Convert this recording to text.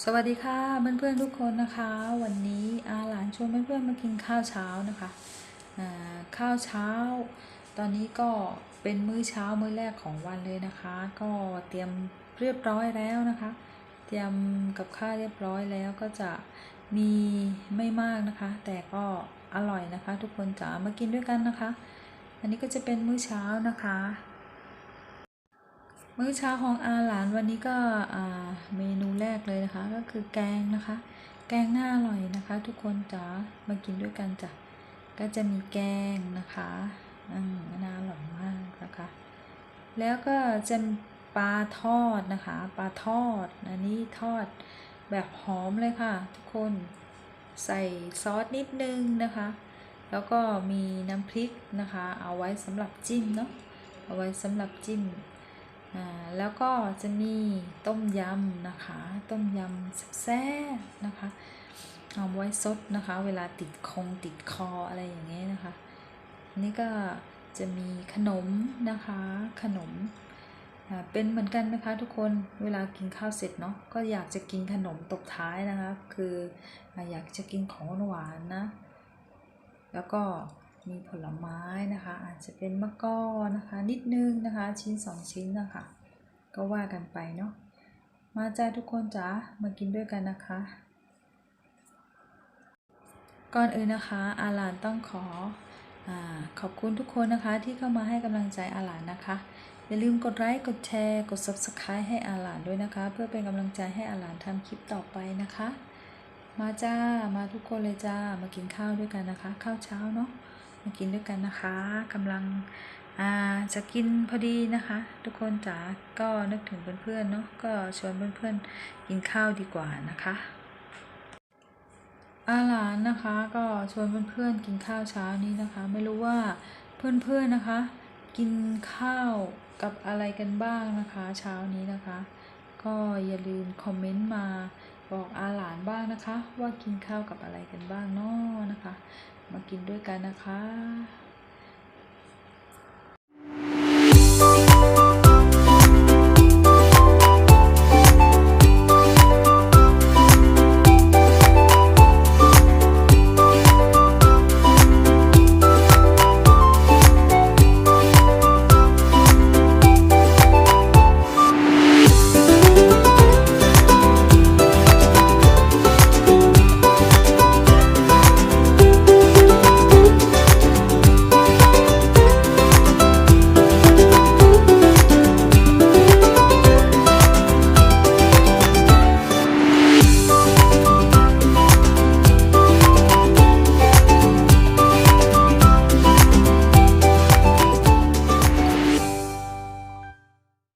สวัสดีค่ะเพื่อนๆทุกคนนะคะ วันนี้อาหลานชวนเพื่อนๆมากินข้าวเช้านะคะอ่าข้าวเช้า ตอนนี้ก็เป็นมื้อเช้ามื้อแรกของวันเลยนะคะ ก็เตรียมเรียบร้อยแล้วนะคะ เตรียมกับข้าวเรียบร้อยแล้วก็จะมีไม่มากนะคะ แต่ก็อร่อยนะคะ ทุกคนจ๋ามากินด้วยกันนะคะ อันนี้ก็จะเป็นมื้อเช้านะคะ มื้อเช้าของอาหลานวันนี้ก็เมนูแรกเลยนะคะ ก็คือแกงนะคะ แกงน่าอร่อยนะคะ ทุกคนจ๋ามากินด้วยกันจ้ะก็จะมีแกงนะคะอืมน่าอร่อยมากนะคะ แล้วก็จะปลาทอดนะคะปลาทอดอันนี้ทอดแบบหอมเลยค่ะ ทุกคนใส่ซอสนิดนึงนะคะ แล้วก็มีน้ำพริกนะคะ เอาไว้สำหรับจิ้มเนาะเอาไว้สำหรับจิ้ม แล้วก็จะมีต้มยำนะคะ ต้มยำแซ่บนะคะ เอาไว้ซดนะคะ เวลาติดคงติดคออะไรอย่างเงี้ยนะคะนนี้ก็จะมีขนมนะคะ ขนม เป็นเหมือนกันไหมคะทุกคน เวลากินข้าวเสร็จเนาะ ก็อยากจะกินขนมตบท้ายนะคะ คืออยากจะกินของหวานนะ แล้วก็ มีผลไม้นะคะ อาจจะเป็นมะกอนะคะ นิดนึงนะคะ ชิ้นสองชิ้นนะคะ ก็ว่ากันไปเนาะมาจ้าทุกคนจ๋ามากินด้วยกันนะคะ ก่อนอื่นนะคะอาลานต้องขออขอบคุณทุกคนนะคะที่เข้ามาให้กำลังใจอาลานนะคะ อย่าลืมกดไลค์กดแชร์กด subscribe ให้อาลานด้วยนะคะ เพื่อเป็นกำลังใจให้อาลานทำคลิปต่อไปนะคะ มาจ้ามาทุกคนเลยจ้ามากินข้าวด้วยกันนะคะ ข้าวเช้าเนาะ มากินด้วยกันนะคะกำลังอาจะกินพอดีนะคะ ทุกคนจ๋าก็นึกถึงเพื่อนๆเนาะก็ชวนเพื่อนๆกินข้าวดีกว่านะคะอาหลานนะคะก็ชวนเพื่อนๆกินข้าวเช้านี้นะคะ ไม่รู้ว่าเพื่อนๆนะคะ กินข้าวกับอะไรกันบ้างนะคะ เช้านี้นะคะ ก็อย่าลืมคอมเมนต์มา บอกอาหลานบ้างนะคะ ว่ากินข้าวกับอะไรกันบ้างเนาะนะคะ มากินด้วยกันนะคะ